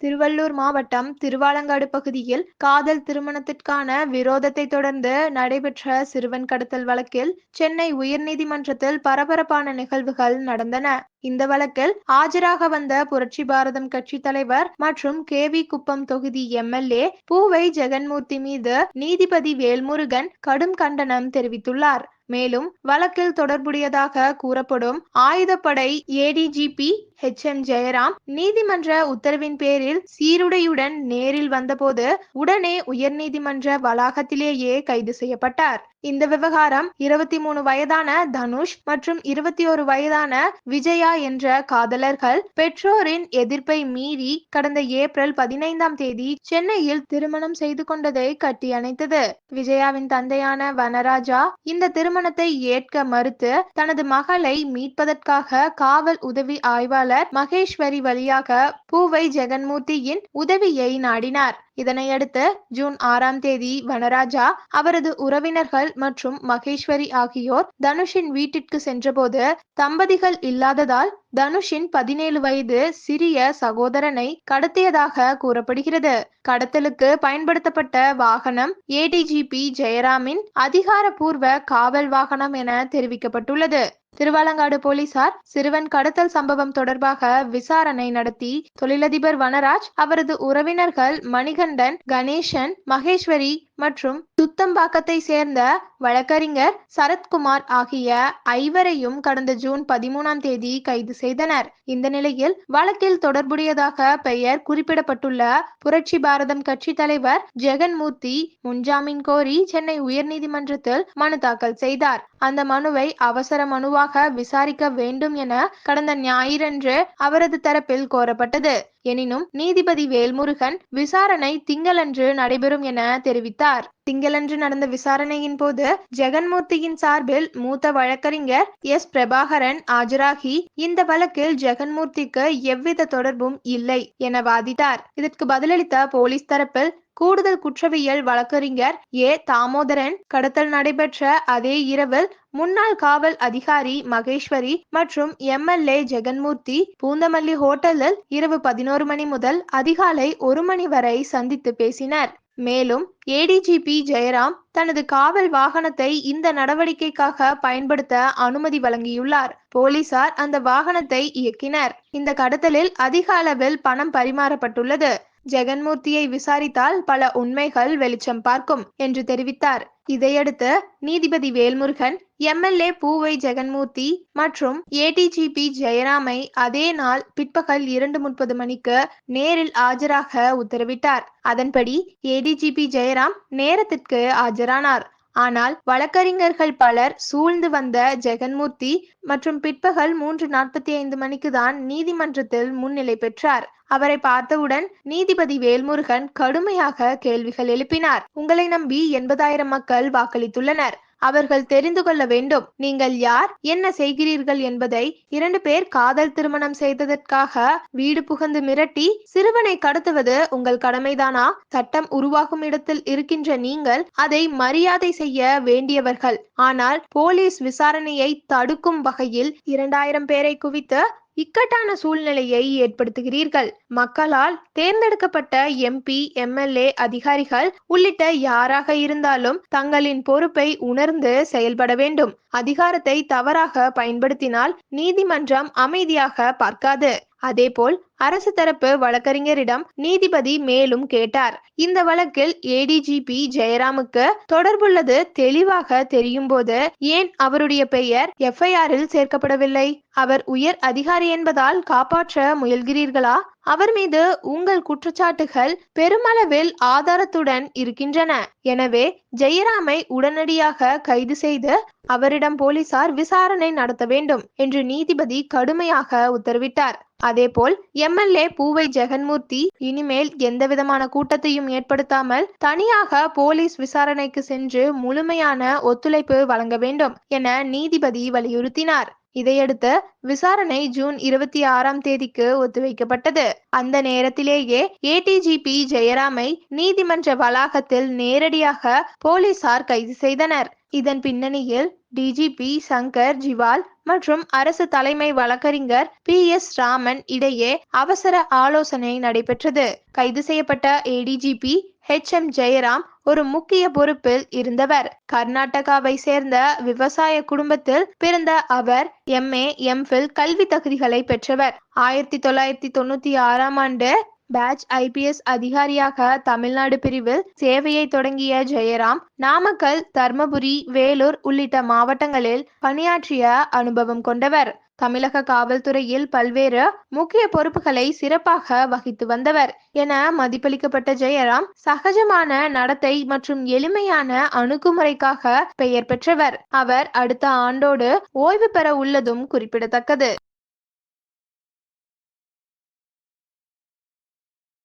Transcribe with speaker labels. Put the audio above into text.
Speaker 1: திருவள்ளூர் மாவட்டம் திருவாலங்காடு பகுதியில் காதல் திருமணத்திற்கான விரோதத்தை தொடர்ந்து நடைபெற்ற சிறுவன் கடத்தல் வழக்கில் சென்னை உயர்நீதிமன்றத்தில் பரபரப்பான நிகழ்வுகள் நடந்தன. இந்த வழக்கில் ஆஜராக வந்த புரட்சி பாரதம் கட்சி தலைவர் மற்றும் கே வி குப்பம் தொகுதி எம்எல்ஏ பூவை ஜெகன்மூர்த்தி மீது நீதிபதி வேல்முருகன் கடும் கண்டனம் தெரிவித்துள்ளார். மேலும் வழக்கில் தொடர்புடையதாக கூறப்படும் ஆயுதப்படை ஏடிஜிபி ஹெச் எம் ஜெயராம் நீதிமன்ற உத்தரவின் பேரில் சீருடையுடன் நேரில் வந்தபோது உடனே உயர்நீதிமன்ற வளாகத்திலேயே கைது செய்யப்பட்டார். இந்த விவகாரம் இருபத்தி மூணு வயதான தனுஷ் மற்றும் இருபத்தி ஒரு வயதான விஜயா என்ற காதலர்கள் பெற்றோரின் எதிர்ப்பை மீறி கடந்த ஏப்ரல் பதினைந்தாம் தேதி சென்னையில் திருமணம் செய்து கொண்டதை கட்டியணைத்தது. விஜயாவின் தந்தையான வனராஜா இந்த திருமணத்தை ஏற்க மறுத்து தனது மகளை மீட்பதற்காக காவல் உதவி ஆய்வாளர் மகேஸ்வரி வழியாக பூவை ஜெகன்மூர்த்தியின் உதவியை நாடினார். இதனையடுத்து ஜூன் ஆறாம் தேதி வனராஜா அவரது உறவினர்கள் மற்றும் மகேஸ்வரி ஆகியோர் தனுஷின் வீட்டிற்கு சென்றபோது தம்பதிகள் இல்லாததால் தனுஷின் பதினேழு வயது சிறிய சகோதரனை கடத்தியதாக கூறப்படுகிறது. கடத்தலுக்கு பயன்படுத்தப்பட்ட வாகனம் ஏடிஜிபி ஜெயராமின் அதிகாரப்பூர்வ காவல் வாகனம் என தெரிவிக்கப்பட்டுள்ளது. திருவாலங்காடு போலீசார் சிறுவன் கடத்தல் சம்பவம் தொடர்பாக விசாரணை நடத்தி தொழிலதிபர் வனராஜ் அவரது உறவினர்கள் மணிகண்டன் கணேசன் மகேஸ்வரி மற்றும் துத்தம்பாக்கத்தை சேர்ந்த வழக்கறிஞர் சரத்குமார் ஆகிய ஐவரையும் கடந்த ஜூன் பதிமூணாம் தேதி கைது செய்தனர். இந்த நிலையில் வழக்கில் தொடர்புடையதாக பெயர் குறிப்பிடப்பட்டுள்ள புரட்சி பாரதம் கட்சி தலைவர் ஜெகன்மூர்த்தி முன்ஜாமீன் கோரி சென்னை உயர்நீதிமன்றத்தில் மனு தாக்கல் செய்தார். அந்த மனுவை அவசர மனுவாக விசாரிக்க வேண்டும் என கடந்த ஞாயிறன்று அவரது தரப்பில் கோரப்பட்டது. எனினும் நீதிபதி வேல்முருகன் விசாரணை திங்களன்று நடைபெறும் என தெரிவித்தார். தெரிவித்தார் திங்களன்று நடந்த விசாரணையின் போது ஜெகன்மூர்த்தியின் சார்பில் மூத்த வழக்கறிஞர் எஸ். பிரபாகரன் ஆஜராகி இந்த வழக்கில் ஜெகன்மூர்த்திக்கு எவ்வித தொடர்பும் இல்லை என வாதிட்டார். இதற்கு பதிலளித்த போலீஸ் தரப்பில் கூடுதல் குற்றவியல் வழக்கறிஞர் ஏ. தாமோதரன் கடத்தல் நடைபெற்ற அதே இரவில் முன்னாள் காவல் அதிகாரி மகேஸ்வரி மற்றும் எம்எல்ஏ ஜெகன்மூர்த்தி பூந்தமல்லி ஹோட்டலில் இரவு பதினோரு மணி முதல் அதிகாலை ஒரு மணி வரை சந்தித்து பேசினர். மேலும் ஏடிஜிபி ஜெயராம் தனது காவல் வாகனத்தை இந்த நடவடிக்கைக்காக பயன்படுத்த அனுமதி வழங்கியுள்ளார். போலீசார் அந்த வாகனத்தை இயக்கினர். இந்த கடத்தலில் அதிக அளவில் பணம் பரிமாறப்பட்டுள்ளது. ஜெகன்மூர்த்தியை விசாரித்தால் பல உண்மைகள் வெளிச்சம் பார்க்கும் என்று தெரிவித்தார். இதையடுத்து நீதிபதி வேல்முருகன் எம்எல்ஏ பூவை ஜெகன்மூர்த்தி மற்றும் ஏடிஜிபி ஜெயராமை அதே நாள் பிற்பகல் இரண்டு முப்பது மணிக்கு நேரில் ஆஜராக உத்தரவிட்டார். அதன்படி ஏடிஜிபி ஜெயராம் நேரத்திற்கு ஆஜரானார். ஆனால் வழக்கறிஞர்கள் பலர் சூழ்ந்து வந்த ஜெகன்மூர்த்தி மற்றும் பிற்பகல் மூன்று நாற்பத்தி ஐந்து மணிக்கு தான் நீதிமன்றத்தில் முன்னிலை பெற்றார். அவரை பார்த்தவுடன் நீதிபதி வேல்முருகன் கடுமையாக கேள்விகள் எழுப்பினார். உங்களை நம்பி எண்பதாயிரம் மக்கள் வாக்களித்துள்ளனர். அவர்கள் தெரிந்து கொள்ள வேண்டும். நீங்கள் யார்? என்ன செய்கிறீர்கள் என்பதை இரண்டு பேர் காதல் திருமணம் செய்ததற்காக வீடு புகுந்து மிரட்டி சிறுவனை கடத்துவது உங்கள் கடமைதானா? சட்டம் உருவாகும் இடத்தில் இருக்கின்ற நீங்கள் அதை மரியாதை செய்ய வேண்டியவர்கள். ஆனால் போலீஸ் விசாரணையை தடுக்கும் வகையில் இரண்டாயிரம் பேரை குவித்து இக்கட்டான சூழ்நிலையை ஏற்படுத்துகிறீர்கள். மக்களால் தேர்ந்தெடுக்கப்பட்ட எம்பி எம்எல்ஏ அதிகாரிகள் உள்ளிட்ட யாராக இருந்தாலும் தங்களின் பொறுப்பை உணர்ந்து செயல்பட வேண்டும். அதிகாரத்தை தவறாக பயன்படுத்தினால் நீதிமன்றம் அமைதியாக பார்க்காது. அதேபோல் அரசு தரப்பு வழக்கறிஞரிடம் நீதிபதி மேலும் கேட்டார். இந்த வழக்கில் ஏடிஜிபி ஜெயராமுக்கு தொடர்புள்ளது தெளிவாக தெரியும் போது ஏன் அவருடைய பெயர் எஃப்ஐஆரில் சேர்க்கப்படவில்லை? அவர் உயர் அதிகாரி என்பதால் காப்பாற்ற முயல்கிறீர்களா? அவர் மீது உங்கள் குற்றச்சாட்டுகள் பெருமளவில் ஆதாரத்துடன் இருக்கின்றன. எனவே ஜெயராமை உடனடியாக கைது செய்து அவரிடம் போலீசார் விசாரணை நடத்த வேண்டும் என்று நீதிபதி கடுமையாக உத்தரவிட்டார். அதேபோல் எம்எல்ஏ பூவை ஜெகன்மூர்த்தி இனிமேல் எந்தவிதமான கூட்டத்தையும் ஏற்படுத்தாமல் தனியாக போலீஸ் விசாரணைக்கு சென்று முழுமையான ஒத்துழைப்பு வழங்க வேண்டும் என நீதிபதி வலியுறுத்தினார். இதையடுத்து விசாரணை ஜூன் இருபத்தி ஆறாம் தேதிக்கு ஒத்திவைக்கப்பட்டது. அந்த நேரத்திலேயே ஏடிஜிபி ஜெயராமை நீதிமன்ற வளாகத்தில் நேரடியாக போலீசார் கைது செய்தனர். இதன் பின்னணியில் டிஜிபி சங்கர் ஜிவால் மற்றும் அரசு தலைமை வழக்கறிஞர் பி. எஸ். ராமன் இடையே அவசர ஆலோசனை நடைபெற்றது. கைது செய்யப்பட்ட ஏடிஜிபி ஹெச் எம் ஜெயராம் ஒரு முக்கிய பொறுப்பில் இருந்தவர். கர்நாடகாவை சேர்ந்த விவசாய குடும்பத்தில் பிறந்த அவர் எம்ஏ எம்ஃபில் கல்வி தகுதிகளை பெற்றவர். ஆயிரத்தி தொள்ளாயிரத்தி தொண்ணூத்தி ஆறாம் ஆண்டு பேட்ச் ஐபிஎஸ் அதிகாரியாக தமிழ்நாடு பிரிவில் சேவையை தொடங்கிய ஜெயராம் நாமக்கல் தர்மபுரி வேலூர் உள்ளிட்ட மாவட்டங்களில் பணியாற்றிய அனுபவம் கொண்டவர். தமிழக காவல்துறையில் பல்வேறு முக்கிய பொறுப்புகளை சிறப்பாக வகித்து வந்தவர் என மதிப்பளிக்கப்பட்ட ஜெயராம் சகஜமான நடத்தை மற்றும் எளிமையான அணுகுமுறைக்காக பெயர் பெற்றவர். அவர் அடுத்த ஆண்டோடு ஓய்வு பெற உள்ளதும் குறிப்பிடத்தக்கது.